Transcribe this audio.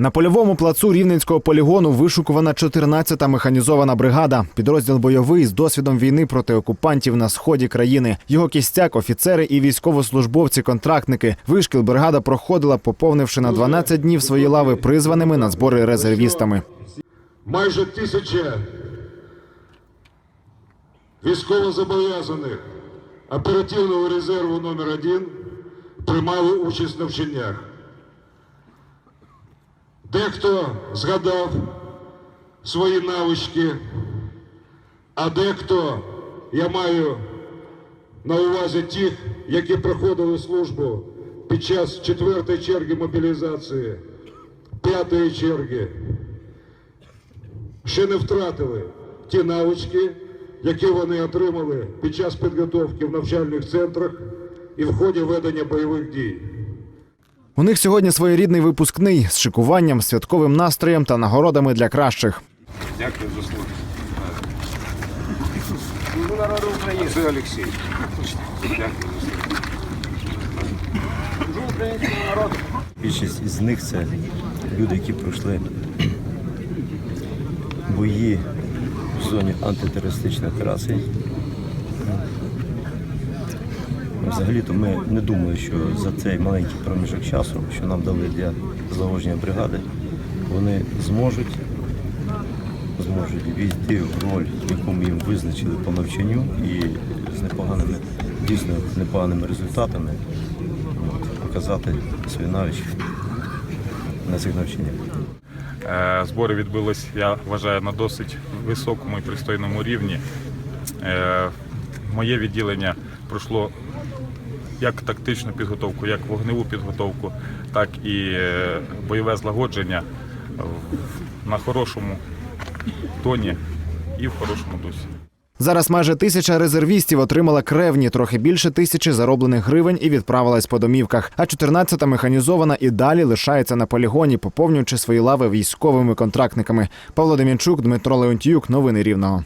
На польовому плацу рівненського полігону вишукувана 14-та механізована бригада. Підрозділ бойовий з досвідом війни проти окупантів на сході країни. Його кістяк, офіцери і військовослужбовці-контрактники. Вишкіл бригада проходила, поповнивши на 12 днів свої лави призваними на збори резервістами. майже тисяча військовозобов'язаних оперативного резерву номер 1 приймали участь в навчаннях. Дехто згадав свої навички, а дехто, я маю на увазі тих, які проходили службу під час четвертої черги мобілізації, п'ятої черги, ще не втратили ті навички, які вони отримали під час підготовки в навчальних центрах і в ході ведення бойових дій. У них сьогодні своєрідний випускний з шикуванням, святковим настроєм та нагородами для кращих. Дякую за службу. народу України. Це Олексій. Дякую за службу. Більшість із них це люди, які пройшли бої в зоні антитерористичної операції. Взагалі-то ми не думали, що за цей маленький проміжок часу, що нам дали для заложення бригади, вони зможуть, зможуть війти в роль, яку ми їм визначили по навчанню і з непоганими, дійсно непоганими результатами показати свої навички на цих навчаннях. Е, Збори відбулись, я вважаю, на досить високому і пристойному рівні. Моє відділення пройшло як тактичну підготовку, як вогневу підготовку, так і е, бойове злагодження на хорошому тоні і в хорошому дусі. Зараз майже тисяча резервістів отримала кревні, трохи більше тисячі зароблених гривень і відправилась по домівках. А 14-та механізована і далі лишається на полігоні, поповнюючи свої лави військовими контрактниками. Павло Демінчук, Дмитро Леонтіюк. Новини Рівного.